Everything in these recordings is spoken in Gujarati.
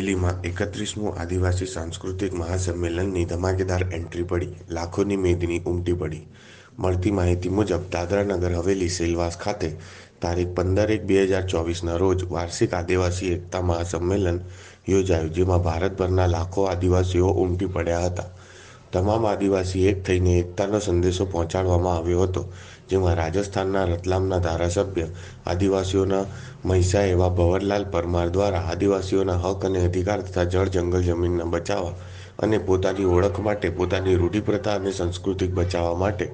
હવેલીમાં એકત્રીસમું આદિવાસી સાંસ્કૃતિક મહાસંમેલનની ધમાકેદાર એન્ટ્રી પડી. લાખોની મેદની ઉમટી પડી. મળતી માહિતી મુજબ, દાદરા નગર હવેલી સેલવાસ ખાતે તારીખ પંદર એક બે હજાર ચોવીસના રોજ વાર્ષિક આદિવાસી એકતા મહાસંમેલન યોજાયું, જેમાં ભારતભરના લાખો આદિવાસીઓ ઉમટી પડ્યા હતા. તમામ આદિવાસી એક થઈને એકતાનો સંદેશો પહોંચાડવામાં આવ્યો હતો. જેમાં રાજસ્થાનના રતલામના ધારાસભ્ય, આદિવાસીઓના મહિસા એવા ભવરલાલ પરમાર દ્વારા આદિવાસીઓના હક અને અધિકાર તથા જળ જંગલ જમીનના બચાવવા અને પોતાની ઓળખ માટે, પોતાની રૂઢિપ્રથા અને સંસ્કૃતિ બચાવવા માટે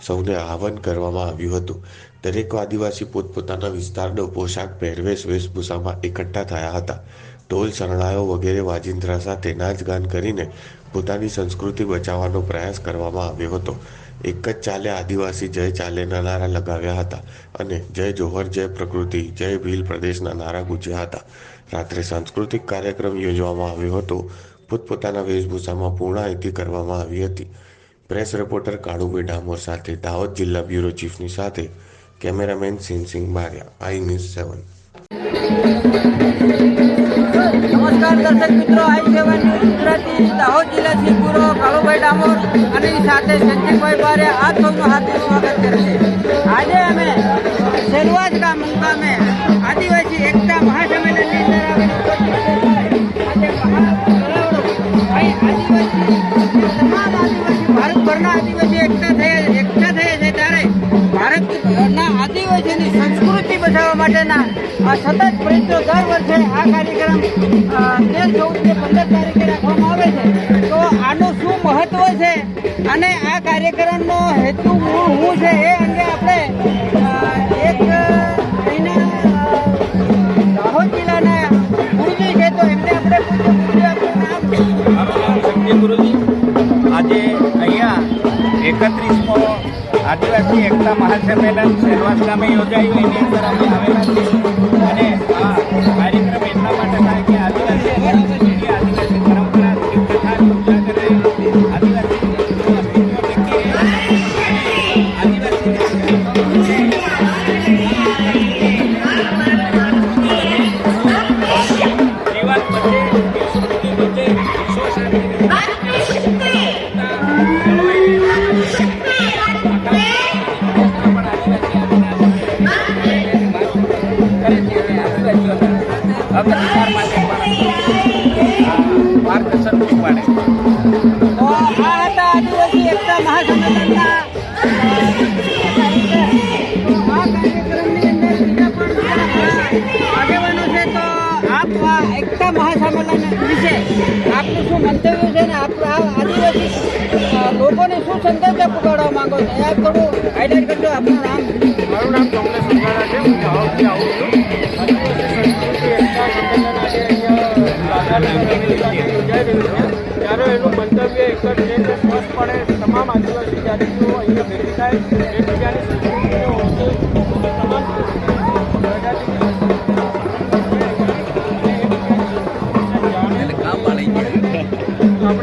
સૌને આહવાન કરવામાં આવ્યું હતું. દરેક આદિવાસી પોતપોતાના વિસ્તારનો પોશાક, પહેરવેશ, વેશભૂષામાં એકઠા થયા હતા. ઢોલ શરણાયો વગેરે વાજિંદ્રા સાથે નાચગાન કરીને પોતાની સંસ્કૃતિ બચાવવાનો પ્રયાસ કરવામાં આવ્યો હતો. એક જ ચાલે આદિવાસી જય ચાલેના નારા લગાવ્યા હતા અને જય જોહર, જય પ્રકૃતિ, જય ભીલ પ્રદેશના નારા ગુજ્યા હતા. રાત્રે સાંસ્કૃતિક કાર્યક્રમ યોજવામાં આવ્યો હતો. પોતપોતાના વેશભૂષામાં પૂર્ણાહુતિ કરવામાં આવી હતી. પ્રેસ રિપોર્ટર કાળુભાઈ ડામોર સાથે દાહોદ જિલ્લા બ્યુરો ચીફની સાથે cameraman Sinhsinh Bariya, I news seven. દર્શક મિત્રો આઈ સેવન ગુજરાતી દાહોદ જિલ્લાથી પૂરો કાળુભાઈ ડામોર અને સાથે સંજીવભાઈ બારે આ સૌનું હાથે સ્વાગત કરે છે આજે અમે સેલવાજ ગામ મુકામે આદિવાસી એકતા મહાસંમેલનની અંદર આદિવાસી, તમામ આદિવાસી, ભારતભરના આદિવાસી એકતા થયા એકઠા માટેના સતત પ્રયત્નો દર વર્ષે આ કાર્યક્રમ તેર ચૌદ ને પંદર તારીખે રાખવામાં આવે છે. તો આનું શું મહત્વ છે અને આ કાર્યક્રમનો હેતુ મૂળ શું છે એ અંગે આપણે એક અહીંના દાહોદ જિલ્લાના ગુરુજી છે, તો એમને આપણે આજે અહીંયા એકત્રીસમો આદિવાસી એકતા મહાસંમેલન સેલવાસ ગામે યોજાયું એની અંદર અમે આવેલા છીએ અને આ કાર્યક્રમ એટલા માટે થાય કે આદિવાસી સંસ્કૃતિ, આદિવાસી પરંપરા રૂઢિપ્રથાની આપનું શું મંતવ્ય છે ને આદિવાસી લોકોને શું સંદેશ પુગાડવા માંગો છો? એ થોડું હાઇલાઇટ કરજો આપણું નામ. મારું નામ કોંગ્રેસ છે. હું આવું છું.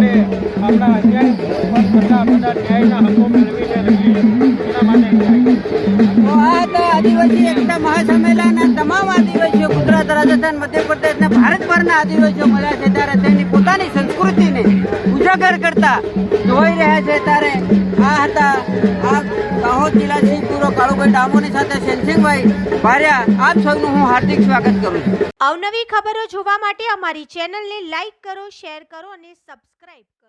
આપણે આપણા અન્યાય કરતા બધા ન્યાયના હકો મેળવીને એના માટે આદિવાસી એકતા મહાસંમેલન તમામ આદિવાસીઓ ગુજરાત, રાજસ્થાન મધ્યપ્રદેશ ને ભારતભરના આદિવાસીઓ મળ્યા છે ત્યારે તેની પોતાની સંસ્કૃતિને ઉજાગર કરતા જોઈ રહ્યા છે ત્યારે આ હતા, આ દાહોદ જિલ્લાથી પૂરો કાળુભાઈ ડામોની સાથે સેનસિંગભાઈ ભાર્યા, આપ સૌનું હું હાર્દિક સ્વાગત કરું છું. અવનવી ખબરો જોવા માટે અમારી ચેનલને લાઈક કરો, શેર કરો અને સબસ્ક્રાઇબ કરો.